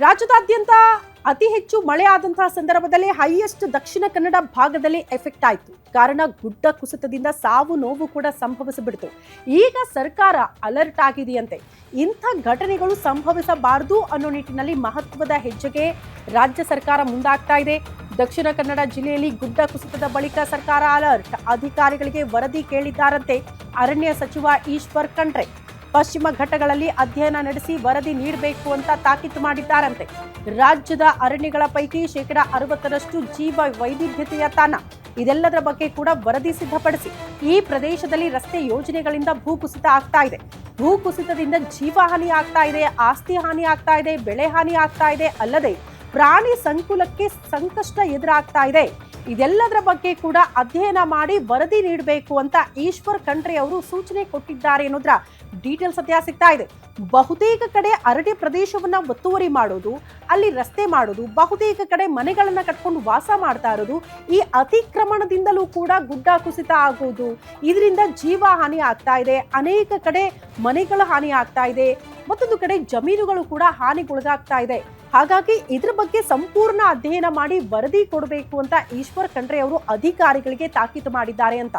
ರಾಜ್ಯದಾದ್ಯಂತ ಅತಿ ಹೆಚ್ಚು ಮಳೆ ಆದಂತಹ ಸಂದರ್ಭದಲ್ಲಿ ಹೈಯೆಸ್ಟ್ ದಕ್ಷಿಣ ಕನ್ನಡ ಭಾಗದಲ್ಲಿ ಎಫೆಕ್ಟ್ ಆಯಿತು. ಕಾರಣ ಗುಡ್ಡ ಕುಸಿತದಿಂದ ಸಾವು ನೋವು ಕೂಡ ಸಂಭವಿಸಿಬಿಡ್ತು. ಈಗ ಸರ್ಕಾರ ಅಲರ್ಟ್ ಆಗಿದೆಯಂತೆ. ಇಂಥ ಘಟನೆಗಳು ಸಂಭವಿಸಬಾರದು ಅನ್ನೋ ನಿಟ್ಟಿನಲ್ಲಿ ಮಹತ್ವದ ಹೆಜ್ಜೆಗೆ ರಾಜ್ಯ ಸರ್ಕಾರ ಮುಂದಾಗ್ತಾ ಇದೆ. ದಕ್ಷಿಣ ಕನ್ನಡ ಜಿಲ್ಲೆಯಲ್ಲಿ ಗುಡ್ಡ ಕುಸಿತದ ಬಳಿಕ ಸರ್ಕಾರ ಅಲರ್ಟ್. ಅಧಿಕಾರಿಗಳಿಗೆ ವರದಿ ಕೇಳಿದ್ದಾರಂತೆ. ಅರಣ್ಯ ಸಚಿವ ಈಶ್ವರ್ ಖಂಡ್ರೆ. ಪಶ್ಚಿಮ ಘಟ್ಟಗಳಲ್ಲಿ ಅಧ್ಯಯನ ನಡೆಸಿ ವರದಿ ನೀಡಬೇಕು ಅಂತ ತಾಕೀತು ಮಾಡಿದ್ದಾರಂತೆ. ರಾಜ್ಯದ ಅರಣ್ಯಗಳ ಪೈಕಿ ಶೇಕಡ ಅರವತ್ತರಷ್ಟು ಜೀವ ವೈವಿಧ್ಯತೆಯ ತಾಣ. ಇದೆಲ್ಲದರ ಬಗ್ಗೆ ಕೂಡ ವರದಿ ಸಿದ್ಧಪಡಿಸಿ ಈ ಪ್ರದೇಶದಲ್ಲಿ ರಸ್ತೆ ಯೋಜನೆಗಳಿಂದ ಭೂಕುಸಿತ ಆಗ್ತಾ ಇದೆ. ಭೂಕುಸಿತದಿಂದ ಜೀವ ಹಾನಿ ಆಗ್ತಾ ಇದೆ, ಆಸ್ತಿ ಹಾನಿ ಆಗ್ತಾ ಇದೆ, ಬೆಳೆ ಹಾನಿ ಆಗ್ತಾ ಇದೆ ಅಲ್ಲದೆ ಪ್ರಾಣಿ ಸಂಕುಲಕ್ಕೆ ಸಂಕಷ್ಟ ಎದುರಾಗ್ತಾ ಇದೆ. ಇದೆಲ್ಲದರ ಬಗ್ಗೆ ಕೂಡ ಅಧ್ಯಯನ ಮಾಡಿ ವರದಿ ನೀಡಬೇಕು ಅಂತ ಈಶ್ವರ್ ಖಂಡ್ರೆ ಅವರು ಸೂಚನೆ ಕೊಟ್ಟಿದ್ದಾರೆ ಅನ್ನೋದ್ರ ಡೀಟೇಲ್ಸ್ ಸದ್ಯ ಸಿಗ್ತಾ ಇದೆ. ಬಹುತೇಕ ಕಡೆ ಅರಣ್ಯ ಪ್ರದೇಶವನ್ನ ಒತ್ತುವರಿ ಮಾಡೋದು, ಅಲ್ಲಿ ರಸ್ತೆ ಮಾಡೋದು, ಬಹುತೇಕ ಕಡೆ ಮನೆಗಳನ್ನ ಕಟ್ಕೊಂಡು ವಾಸ ಮಾಡ್ತಾ ಇರೋದು, ಈ ಅತಿಕ್ರಮಣದಿಂದಲೂ ಕೂಡ ಗುಡ್ಡ ಕುಸಿತ ಆಗೋದು, ಇದರಿಂದ ಜೀವ ಹಾನಿ ಆಗ್ತಾ ಇದೆ, ಅನೇಕ ಕಡೆ ಮನೆಗಳ ಹಾನಿ ಆಗ್ತಾ ಇದೆ, ಮತ್ತೊಂದು ಕಡೆ ಜಮೀನುಗಳು ಕೂಡ ಹಾನಿಗೊಳಗಾಗ್ತಾ ಇದೆ. ಹಾಗಾಗಿ ಇದ್ರ ಬಗ್ಗೆ ಸಂಪೂರ್ಣ ಅಧ್ಯಯನ ಮಾಡಿ ವರದಿ ಕೊಡಬೇಕು ಅಂತ ಈಶ್ವರ್ ಖಂಡ್ರೆ ಅವರು ಅಧಿಕಾರಿಗಳಿಗೆ ತಾಕೀತು ಮಾಡಿದ್ದಾರೆ ಅಂತ.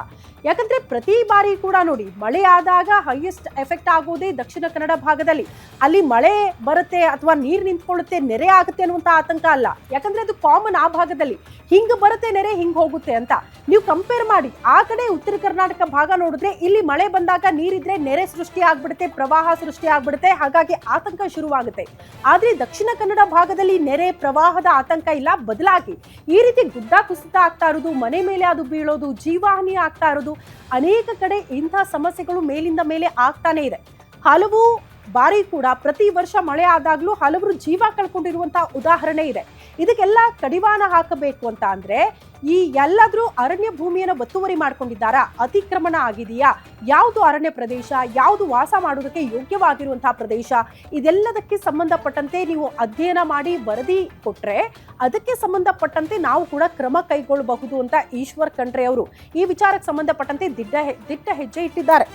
ಯಾಕಂದ್ರೆ ಪ್ರತಿ ಬಾರಿ ಕೂಡ ನೋಡಿ, ಮಳೆ ಆದಾಗ ಹೈಯೆಸ್ಟ್ ಎಫೆಕ್ಟ್ ಆಗೋದೇ ದಕ್ಷಿಣ ಕನ್ನಡ ಭಾಗದಲ್ಲಿ. ಅಲ್ಲಿ ಮಳೆ ಬರುತ್ತೆ ಅಥವಾ ನೀರು ನಿಂತ್ಕೊಳ್ಳುತ್ತೆ, ನೆರೆ ಆಗುತ್ತೆ ಅನ್ನುವಂತ ಆತಂಕ ಅಲ್ಲ. ಯಾಕಂದ್ರೆ ಅದು ಕಾಮನ್ ಆ ಭಾಗದಲ್ಲಿ. ಹಿಂಗ್ ಬರುತ್ತೆ, ನೆರೆ ಹಿಂಗ್ ಹೋಗುತ್ತೆ ಅಂತ. ನೀವು ಕಂಪೇರ್ ಮಾಡಿ, ಆ ಕಡೆ ಉತ್ತರ ಕರ್ನಾಟಕ ಭಾಗ ನೋಡಿದ್ರೆ ಇಲ್ಲಿ ಮಳೆ ಬಂದಾಗ ನೀರಿದ್ರೆ ನೆರೆ ಸೃಷ್ಟಿ ಆಗ್ಬಿಡುತ್ತೆ, ಪ್ರವಾಹ ಸೃಷ್ಟಿ ಆಗ್ಬಿಡುತ್ತೆ, ಹಾಗಾಗಿ ಆತಂಕ ಶುರುವಾಗುತ್ತೆ. ಆದ್ರೆ ದಕ್ಷಿಣ ಕನ್ನಡ ಭಾಗದಲ್ಲಿ ನೆರೆ ಪ್ರವಾಹದ ಆತಂಕ ಇಲ್ಲ, ಬದಲಾಗಿ ಈ ರೀತಿ ಗುಡ್ಡ ಕುಸಿತ ಆಗ್ತಾ ಇರೋದು, ಮನೆ ಮೇಲೆ ಅದು ಬೀಳೋದು ಜೀವಹಾನಿ ಆಗ್ತಾ ಇರೋದು, ಅನೇಕ ಕಡೆ ಇಂಥ ಸಮಸ್ಯೆಗಳು ಮೇಲಿಂದ ಮೇಲೆ ಆಗ್ತಾನೆ ಇದೆ. ಹಲವು ಬಾರಿ ಕೂಡ. ಪ್ರತಿ ವರ್ಷ ಮಳೆ ಆದಾಗ್ಲೂ ಹಲವರು ಜೀವ ಕಳ್ಕೊಂಡಿರುವಂತಹ ಉದಾಹರಣೆ ಇದೆ. ಇದಕ್ಕೆಲ್ಲ ಕಡಿವಾಣ ಹಾಕಬೇಕು ಅಂತ ಅಂದ್ರೆ ಈ ಎಲ್ಲಾದ್ರೂ ಅರಣ್ಯ ಭೂಮಿಯನ್ನು ಒತ್ತುವರಿ ಮಾಡ್ಕೊಂಡಿದ್ದಾರಾ? ಅತಿಕ್ರಮಣ ಆಗಿದೆಯಾ? ಯಾವುದು ಅರಣ್ಯ ಪ್ರದೇಶ, ಯಾವುದು ವಾಸ ಮಾಡೋದಕ್ಕೆ ಯೋಗ್ಯವಾಗಿರುವಂತಹ ಪ್ರದೇಶ? ಇದೆಲ್ಲದಕ್ಕೆ ಸಂಬಂಧಪಟ್ಟಂತೆ ನೀವು ಅಧ್ಯಯನ ಮಾಡಿ ವರದಿ ಕೊಟ್ರೆ ಅದಕ್ಕೆ ಸಂಬಂಧಪಟ್ಟಂತೆ ನಾವು ಕೂಡ ಕ್ರಮ ಕೈಗೊಳ್ಳಬಹುದು ಅಂತ ಈಶ್ವರ್ ಖಂಡ್ರೆ ಅವರು ಈ ವಿಚಾರಕ್ಕೆ ಸಂಬಂಧಪಟ್ಟಂತೆ ದಿಟ್ಟ ದಿಟ್ಟ ಹೆಜ್ಜೆ ಇಟ್ಟಿದ್ದಾರೆ.